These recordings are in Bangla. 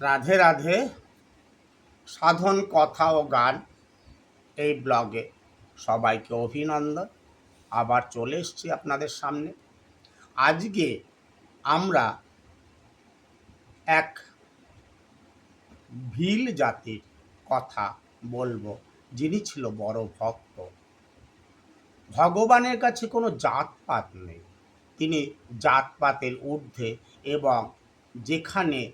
রাধে রাধে সাধন, কথা ও গান এই ব্লগে সবাইকে অভিনন্দন। আবার চলে এসেছি আপনাদের সামনে। আজকে আমরা এক ভিল জাতির কথা বলব, যিনি ছিল বড় ভক্ত। ভগবানের কাছে কোনো জাতপাত নেই। তিনি জাতপাতের ঊর্ধ্বে এবং যেখানে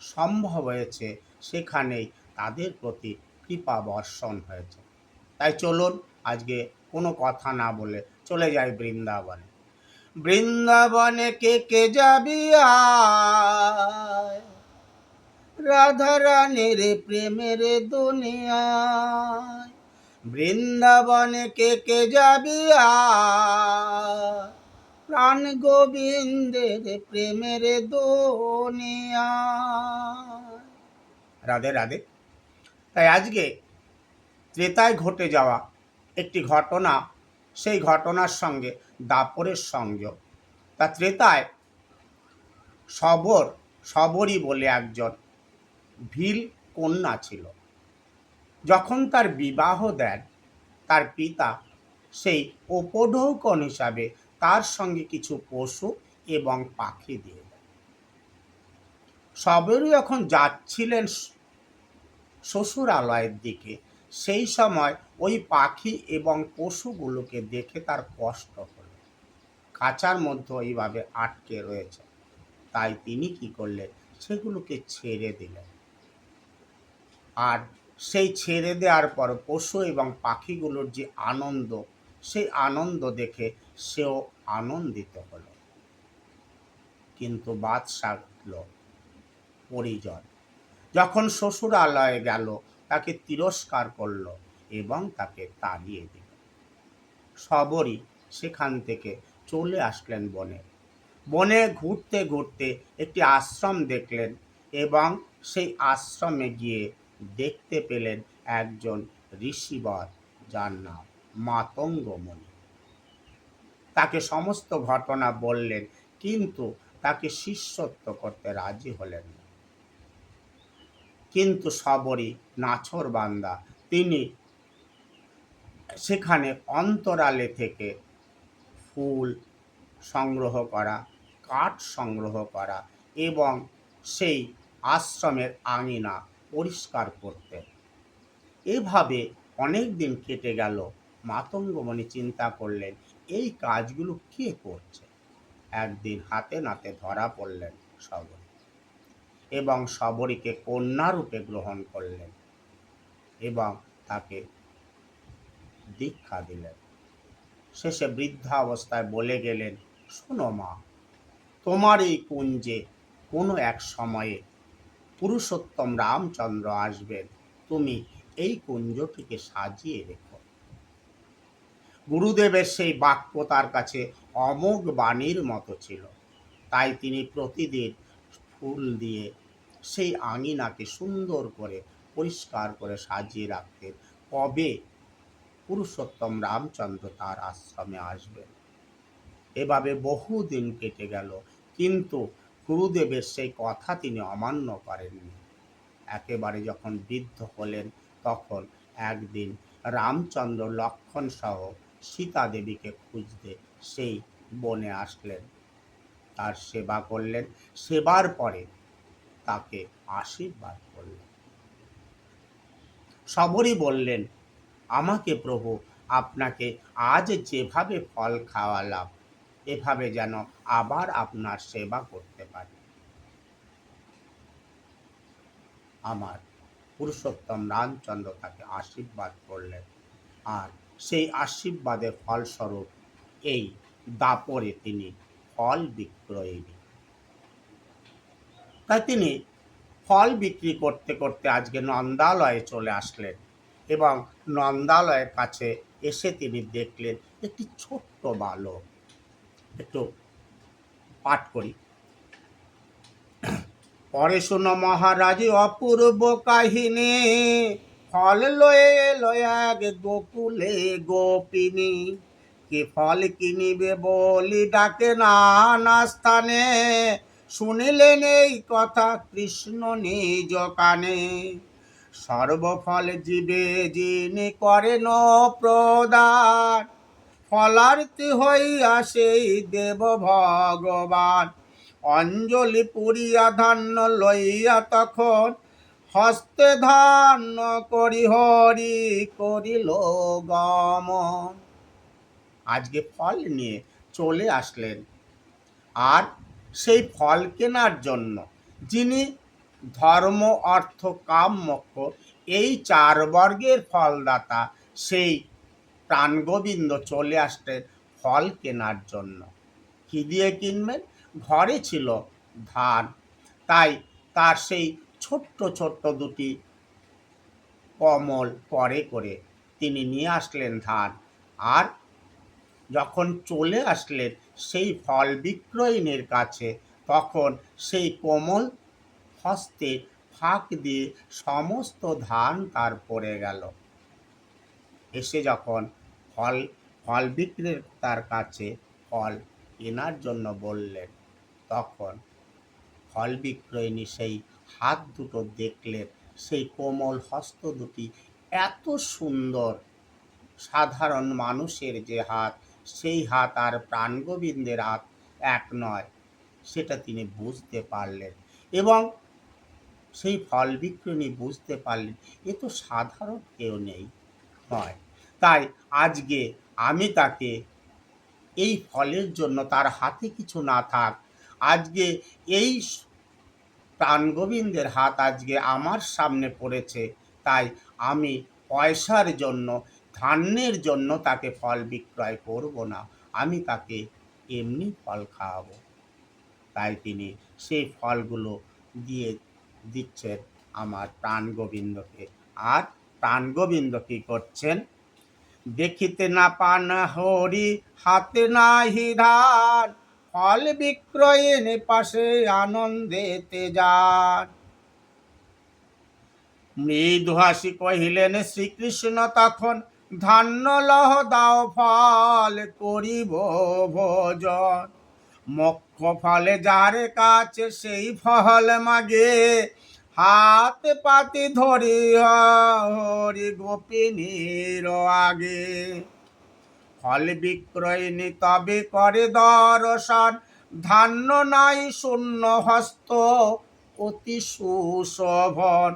সম্ভব হয়েছে সেখানেই তাদের প্রতি কৃপা বর্ষণ হয়েছে। তাই চলুন আজকে কোনো কথা না বলে চলে যাই বৃন্দাবনে। বৃন্দাবনে কে কে যাবি রাধা রানীর প্রেমের দুনিয়ায়। বৃন্দাবনে কে কে যাবি প্রাণ গোবিন্দের প্রেমের দুনিয়া। রাধে রাধে। তাই আজকে ত্রেতায় ঘটে যাওয়া একটি ঘটনা, সেই ঘটনার সঙ্গে দাপরের সংযোগ। তা ত্রেতায় সবর, সবরই বলে একজন ভিল কন্যা ছিল। যখন তার বিবাহ দেন, তার পিতা সেই উপঢৌকন হিসাবে তার সঙ্গে কিছু পশু এবং পাখি দিয়ে দেন সবেরই যখন যাচ্ছিলেন শ্বশুরালয়ের দিকে, সেই সময় ওই পাখি এবং পশুগুলোকে দেখে তার কষ্ট হলো। কাঁচার মধ্যে ওইভাবে আটকে রয়েছে। তাই তিনি কি করলেন? সেগুলোকে ছেড়ে দিলেন। আর সেই ছেড়ে দেওয়ার পর পশু এবং পাখিগুলোর যে আনন্দ সেই আনন্দ দেখে সেও আনন্দিত হল। কিন্তু বাদশাহ পরিজন। যখন শ্বশুরালয়ে গেল, তাকে তিরস্কার করল এবং তাকে তাড়িয়ে দিল। সবরই সেখান থেকে চলে আসলেন বনে। বনে ঘুরতে ঘুরতে একটি আশ্রম দেখলেন এবং সেই আশ্রমে গিয়ে দেখতে পেলেন একজন ঋষিবর যার নাম মাতঙ্গমণি। তাকে সমস্ত ঘটনা বললেন, কিন্তু তাকে শিষ্যত্ব করতে রাজি হলেন না। কিন্তু সবরই নাছর বান্দা তিনি সেখানে অন্তরালে থেকে ফুল সংগ্রহ করা, কাঠ সংগ্রহ করা এবং সেই আশ্রমের আঙিনা পরিষ্কার করতেন। এভাবে অনেক দিন কেটে গেল। মাতঙ্গমণি চিন্তা করলেন, এই কাজগুলো কে করছে? একদিন হাতে নাতে ধরা পড়লেন সবরী এবং সবরীকে কন্যারূপে গ্রহণ করলেন এবং তাকে দীক্ষা দিলেন। শেষে বৃদ্ধা অবস্থায় বলে গেলেন, শোনো মা, তোমার এই কুঞ্জে কোনো এক সময়ে পুরুষোত্তম রামচন্দ্র আসবেন। তুমি এই কুঞ্জটিকে সাজিয়ে রেখো গুরুদেবের সেই বাক্য তার কাছে অমোঘ বাণীর মতো ছিল। তাই তিনি প্রতিদিন ফুল দিয়ে সেই আঙিনাকে সুন্দর করে পরিষ্কার করে সাজিয়ে রাখতেন। কবে? পুরুষোত্তম রামচন্দ্র তার আশ্রমে আসবেন। এভাবে বহুদিন কেটে গেল, কিন্তু গুরুদেবের সেই কথা তিনি অমান্য করেননি। একেবারে যখন বৃদ্ধ হলেন, তখন একদিন রামচন্দ্র লক্ষণ সহ সীতা দেবীকে খুঁজতে সেই বনে আসলেন। তার সেবা করলেন, সেবার পরে তাকে আশীর্বাদ করলেন। সবরই বললেন, আমাকে প্রভু, আপনাকে আজ যেভাবে ফল খাওয়ালাম, এভাবে যেন আবার আপনার সেবা করতে পারি। আমার পুরুষোত্তম রামচন্দ্র তাকে আশীর্বাদ করলেন। আর সেই আশীর্বাদের ফলস্বরূপ এই দাপরে তিনি ফল বিক্রয়ী তাই তিনি ফল বিক্রি করতে করতে আজকে নন্দালয়ে চলে আসলেন এবং নন্দালয়ের কাছে এসে তিনি দেখলেন একটি ছোট্ট বালক। একটু পাঠ করি। পরে শুনো মহারাজ, অপূর্ব কাহিনী। ফল লয়ে লয়ে এক গোকুলে গোপিনী। কে ফল কিনিবে বলি ডাকে নানা স্থানে। শুনিলেন এই কথা কৃষ্ণ নিজ কানে। সর্বফল জীবে যিনি করেন প্রদান, ফলার্থী হইয়া সেই দেব ভগবান। অঞ্জলি পুরিয়া ধান্য লইয়া তখন হস্তে ধান্য করি, হরি করিল গমন আজকে ফল নিয়ে চলে আসলেন। আর সেই ফল কেনার জন্য যিনি ধর্ম, অর্থ, কাম, মোক্ষ, এই চার বর্গের ফলদাতা, সেই প্রাণগোবিন্দ চলে আসলেন ফল কেনার জন্য। কি দিয়ে কিনবেন? ঘরে ছিল ধান। তাই তার সেই ছোট্ট ছোট্ট দুটি কমল পরে করে তিনি নিয়ে আসলেন ধান। আর যখন চলে আসলেন সেই ফল বিক্রয়িনীর কাছে, তখন সেই কোমল হস্তে ফাঁক দিয়ে সমস্ত ধান তার পড়ে গেল। এসে যখন ফল ফল বিক্রেতার কাছে ফল কেনার জন্য বললেন, তখন ফল বিক্রয়িনী সেই হাত দুটো দেখলেন, সেই কোমল হস্ত দুটি এত সুন্দর। সাধারণ মানুষের যে হাত, সেই হাত আর প্রাণগোবিন্দের হাত এক নয়, সেটা তিনি বুঝতে পারলেন এবং সেই ফল বিক্রয়ণী বুঝতে পারলেন। এ তো সাধারণ কেউ নেই হয় তাই আজকে আমি তাকে এই ফলের জন্য, তার হাতে কিছু না থাক, আজকে এই প্রাণগোবিন্দের হাত আজকে আমার সামনে পড়েছে। তাই আমি পয়সার জন্য, ধান্যের জন্য তাকে ফল বিক্রয় করব না। আমি তাকে এমনি ফল খাওয়াবো। তাই তিনি সেই ফলগুলো দিয়ে দিচ্ছেন আমার প্রাণ গোবিন্দকে আর প্রাণ গোবিন্দ কি করছেন? দেখিতে না পান হরি, হাতে নাহি ধান ফল বিক্রয়ের পাশে আনন্দেতে যান মৃদু হাসি কহিলেন, শ্রীকৃষ্ণ তখন ধান্য লহ দাও ফল করিব ভোজন। মক্ষ ফলে যার কাছে সেই ফল মাগে, হাত পাতি ধরি হরি গোপিনীর আগে। ফল বিক্রয়িনী তবে করে দর্শন। ধান্য নাই শূন্য হস্ত, অতি সুশোভন।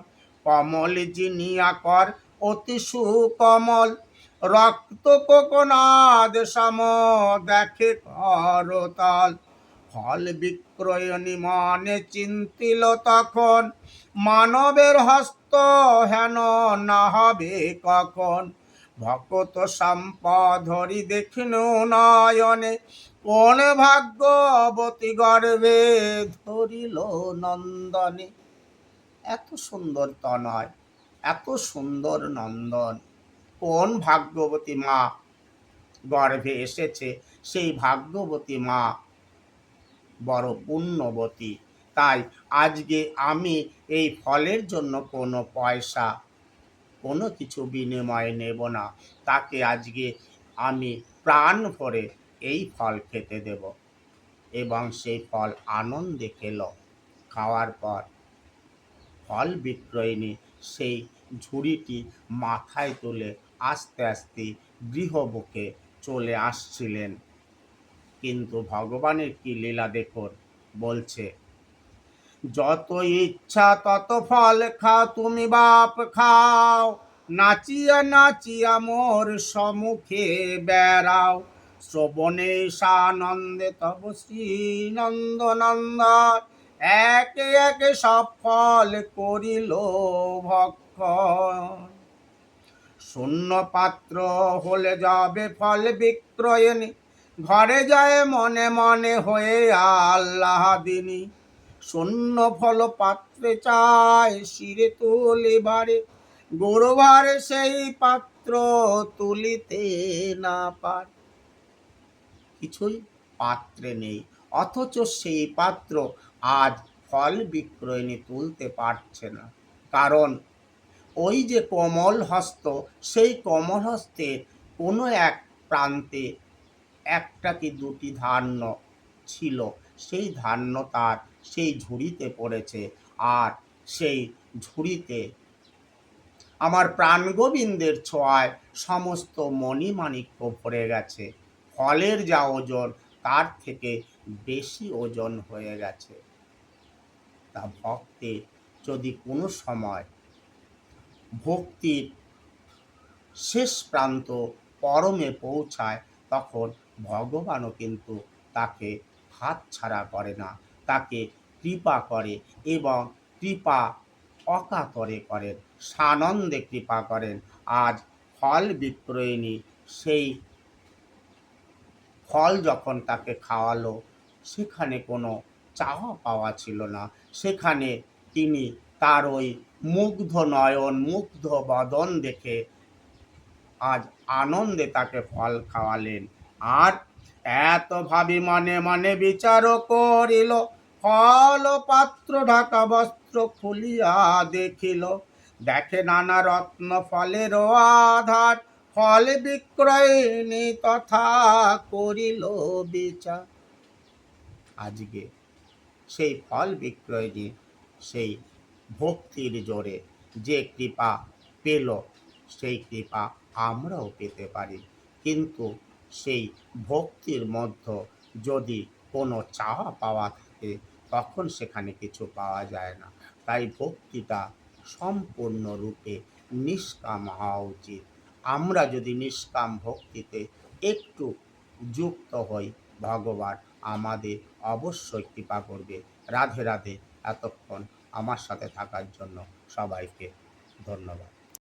কমল জিনিয়া কর, অতি সুকমল। রক্ত কোকনাদ সম দেখে করতল ফল বিক্রয়ণী মনে চিন্তিল তখন। মানবের হস্ত হেন না হবে কখন। ভকত ধরি দেখিন নয়নে, কোন ভাগ্যবতী গর্বে ধরিল নন্দনে। এত সুন্দর তনয় এত সুন্দর নন্দন। কোন ভাগ্যবতী মা গর্ভে এসেছে, সেই ভাগ্যবতী মা বড় পুণ্যবতী। তাই আজকে আমি এই ফলের জন্য কোনো পয়সা কোনো কিছু বিনিময়ে নেব না। তাকে আজকে আমি প্রাণ ভরে এই ফল খেতে দেব। এবং সেই ফল আনন্দে খেল। খাওয়ার পর ফল বিক্রয়িনী সেই ঝুড়িটি মাথায় তুলে আস্তে আস্তে গৃহবুকে চলে আসছিলেন। কিন্তু ভগবানের কি লীলা দেখুন? বলছে যত ইচ্ছা তত ফল খাও, তুমি বাপ খাও। নাচিয়া নাচিয়া মোর সম্মুখে বেড়াও। শ্রবণে সানন্দে তব শ্রী নন্দ একে একে সব ফল করিল ভক্ষণ। শূন্য পাত্র হলে যাবে ফল বিক্রয়নী ঘরে যায় মনে মনে হয়ে আল্লাহ দিনী শূন্য ফল পাত্রে চায় শিরে তুলিবারে গৌরবারে সেই পাত্র তুলিতে না পার। কিছুই পাত্রে নেই, অথচ সেই পাত্র আজ ফল বিক্রয়ণী তুলতে পারছে না। কারণ ওই যে কমল হস্ত, সেই কমল হস্তের কোনো এক প্রান্তে একটা কি দুটি ধান্য ছিল, সেই ধান্য তার সেই ঝুড়িতে পড়েছে। আর সেই ঝুড়িতে আমার প্রাণ প্রাণগোবিন্দের ছোঁয়ায় সমস্ত মণিমাণিক্য ভরে গেছে। ফলের যা ওজন, তার থেকে বেশি ওজন হয়ে গেছে। তা ভক্তের যদি কোনো সময় ভক্তির শেষ প্রান্ত পরমে পৌঁছায়, তখন ভগবানও কিন্তু তাকে হাত ছাড়া করে না। তাকে কৃপা করে এবং কৃপা অকাতরে করেন, সানন্দে কৃপা করেন। আজ ফল বিক্রয়িনী সেই ফল যখন তাকে খাওয়ালো, সেখানে কোনো চাওয়া পাওয়া ছিল না। সেখানে তিনি তার ওই মুগ্ধ নয়ন, মুগ্ধ বদন দেখে আজ আনন্দে তাকে ফল খাওয়ালেন। আর এত ভাবি মনে মনে বিচার করিল, ফল পাত্র ঢাকা বস্ত্র খুলিয়া দেখিল। দেখে নানা রত্ন ফলের আধার, ফল বিক্রয়িনী তথা করিল বিচার। আজকে সেই ফল বিক্রয়িনী সেই ভক্তির জোরে যে কৃপা পেল, সেই কৃপা আমরাও পেতে পারি। কিন্তু সেই ভক্তির মধ্যে যদি কোনো চাওয়া পাওয়া থাকে, তখন সেখানে কিছু পাওয়া যায় না। তাই ভক্তিটা সম্পূর্ণরূপে নিষ্কাম হওয়া উচিত। আমরা যদি নিষ্কাম ভক্তিতে একটু যুক্ত হই, ভগবান আমাদের অবশ্যই কৃপা করবে। রাধে রাধে, এতক্ষণ আমার সাথে থাকার জন্য সবাইকে ধন্যবাদ।